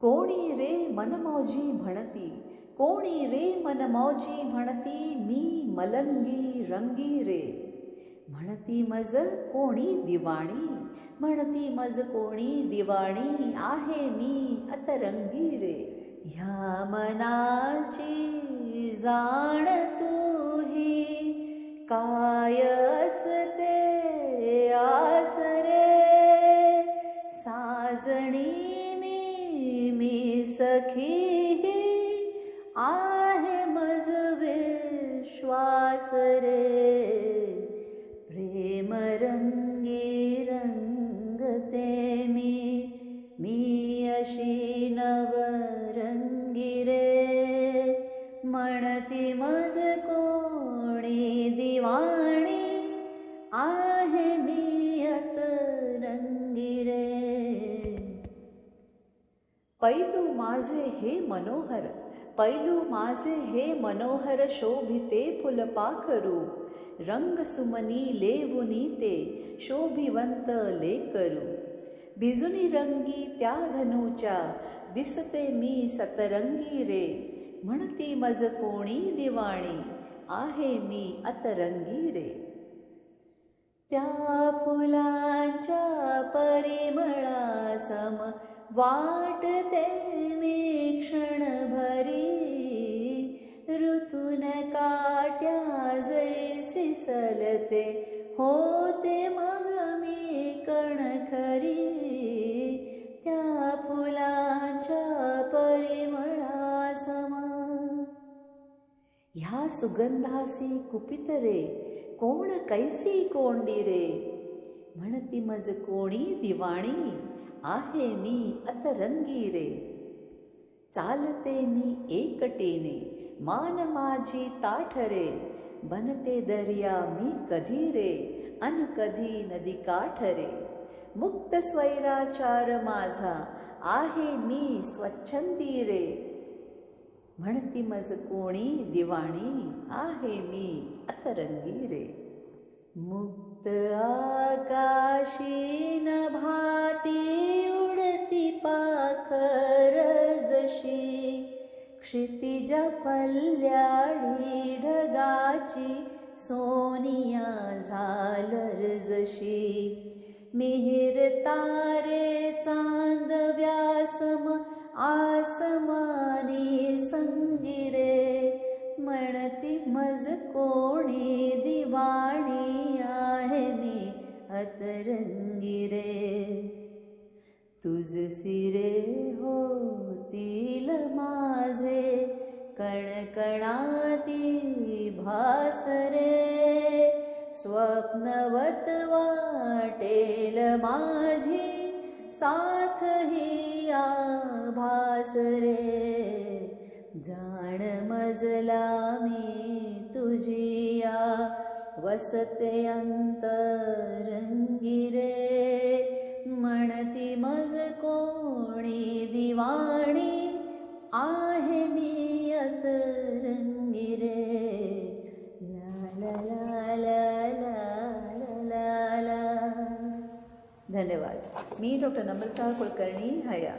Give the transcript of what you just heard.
कोणी रे मनमौजी म्हणती कोणी रे मनमौजी म्हणती मी मलंगी रंगी रे. म्हणती मज कोणी दिवाणी? म्हणती मज कोणी दिवाणी? आहे मी अतरंगी रे. ह्या मनाची जाण तूही. काय असते आस रे साजणी मी सखी विश्वास रे. प्रेम रंगी रंगते मी मी अशी नवरंगी रे. म्हणती मज कोणी दिवाणी आहे पैलू माझे हे मनोहर पैलू माझे हे मनोहर शोभिते फुलपाखरू. रंग सुमनी लेवुनी ते शोभिवंत लेकरू. भिजुनी रंगी त्या धनुच्या दिसते मी सतरंगी रे. म्हणती मज कोणी दिवाणी आहे मी अतरंगी रे. त्या फुलांच्या परिमळा सम वाटते मी क्षणभरी ऋतून काट्या जैसी सलते. होते मग मी कणखरी त्या फुलांच्या परिमळा सम ह्या सुगंधासी कुपित रे कोण कैसी कोंडी रे? म्हणती मज कोणी दिवाणी? आहे मी अतरंगी रे चालते मी एकटेने मान माझी ताठ रे बनते दर्या मी कधी रे अन कधी नदी काठ रे मुक्त स्वैराचार माझा आहे मी स्वच्छंदी रे म्हणती मज कोणी दिवाणी आहे मी अतरंगी रे मुक्त आकाशेन भाति उडति पाखर जी क्षिति ज्यागा सोनिया व्यासम आसमानी संगिरे. आसमा मज कोणी अतरंगी रे तुझ सिरे होतील माझे कणकणाती भासरे। स्वप्नवत वाटेल माझी साथ ही आभास रे जाण मजला मी तुझिया वसते अंतरंगी धन्यवाद. मी डॉक्टर नम्रता कुलकर्णी हया.